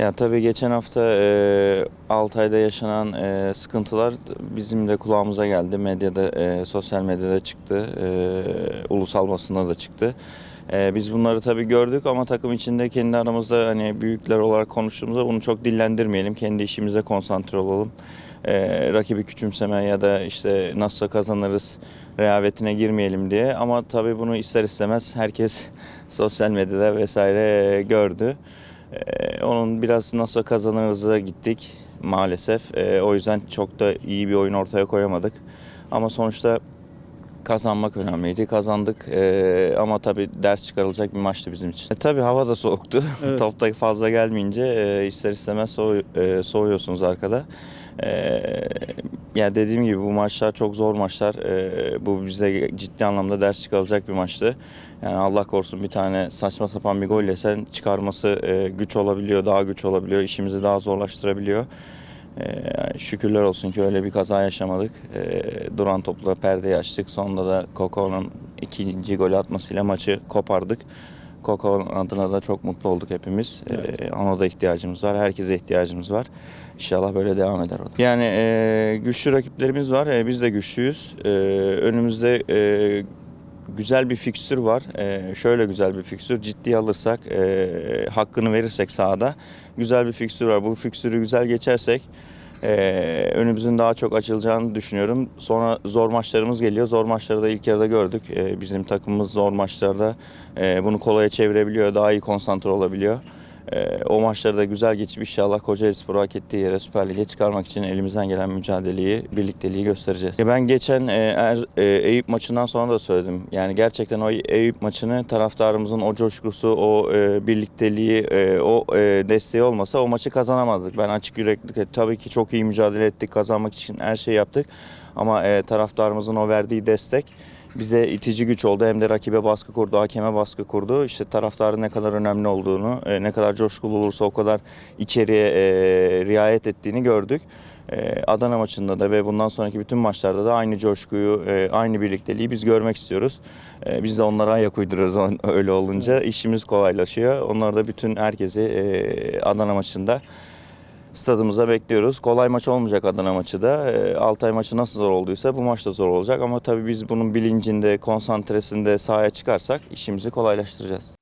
Ya tabii geçen hafta e, Altay'da yaşanan e, sıkıntılar bizim de kulağımıza geldi. Medyada, e, sosyal medyada çıktı. E, ulusal basında da çıktı. E, biz bunları tabii gördük ama takım içinde kendi aramızda hani büyükler olarak konuştuğumuzda bunu çok dillendirmeyelim. Kendi işimize konsantre olalım. E, rakibi küçümseme ya da işte nasıl kazanırız rehavetine girmeyelim diye. Ama tabii bunu ister istemez herkes sosyal medyada vesaire gördü. Ee, onun biraz nasıl kazanırız'a gittik maalesef. Ee, o yüzden çok da iyi bir oyun ortaya koyamadık. Ama sonuçta kazanmak önemliydi. Kazandık Ee, ama tabii ders çıkarılacak bir maçtı bizim için. E, tabii hava da soğuktu. Evet. Top da fazla gelmeyince e, ister istemez soğu- e, soğuyorsunuz arkada. Ee, ya dediğim gibi bu maçlar çok zor maçlar. Ee, bu bize ciddi anlamda ders çıkarılacak bir maçtı. Yani Allah korusun bir tane saçma sapan bir gol yesen çıkarması e, güç olabiliyor, daha güç olabiliyor, işimizi daha zorlaştırabiliyor. Ee, şükürler olsun ki öyle bir kaza yaşamadık. Ee, duran topla perdeyi açtık. Sonunda da Koko'nun ikinci golü atmasıyla maçı kopardık. Koko'nun adına da çok mutlu olduk hepimiz. Evet. Ee, ona da ihtiyacımız var. Herkese ihtiyacımız var. İnşallah böyle devam eder o da. Yani e, güçlü rakiplerimiz var. E, biz de güçlüyüz. E, önümüzde e, güzel bir fikstür var. E, şöyle güzel bir fikstür. Ciddiye alırsak, e, hakkını verirsek sahada güzel bir fikstür var. Bu fikstürü güzel geçersek e, önümüzün daha çok açılacağını düşünüyorum. Sonra zor maçlarımız geliyor. Zor maçları da ilk yarıda gördük. E, bizim takımımız zor maçlarda e, bunu kolaya çevirebiliyor. Daha iyi konsantre olabiliyor. E, o maçları da güzel geçip inşallah Kocaelispor'u hak ettiği yere Süper Lig'e çıkarmak için elimizden gelen mücadeleyi, birlikteliği göstereceğiz. Ben geçen e, er, e, Eyüp maçından sonra da söyledim. Yani gerçekten o Eyüp maçını taraftarımızın o coşkusu, o e, birlikteliği, o desteği olmasa o maçı kazanamazdık. Ben açık yüreklilik tabii ki çok iyi mücadele ettik, kazanmak için her şeyi yaptık. Ama taraftarımızın o verdiği destek bize itici güç oldu. Hem de rakibe baskı kurdu, hakeme baskı kurdu. İşte taraftarın ne kadar önemli olduğunu, e, ne kadar coşkulu olursa o kadar içeriye e, riayet ettiğini gördük. E, Adana maçında da ve bundan sonraki bütün maçlarda da aynı coşkuyu, aynı birlikteliği biz görmek istiyoruz. Biz de onlara ayak uyduruyoruz öyle olunca. işimiz kolaylaşıyor. Onlar da bütün herkesi Adana maçında stadımıza bekliyoruz. Kolay maç olmayacak Adana maçı da. E, Altay maçı nasıl zor olduysa bu maç da zor olacak. Ama tabii biz bunun bilincinde, konsantresinde sahaya çıkarsak işimizi kolaylaştıracağız.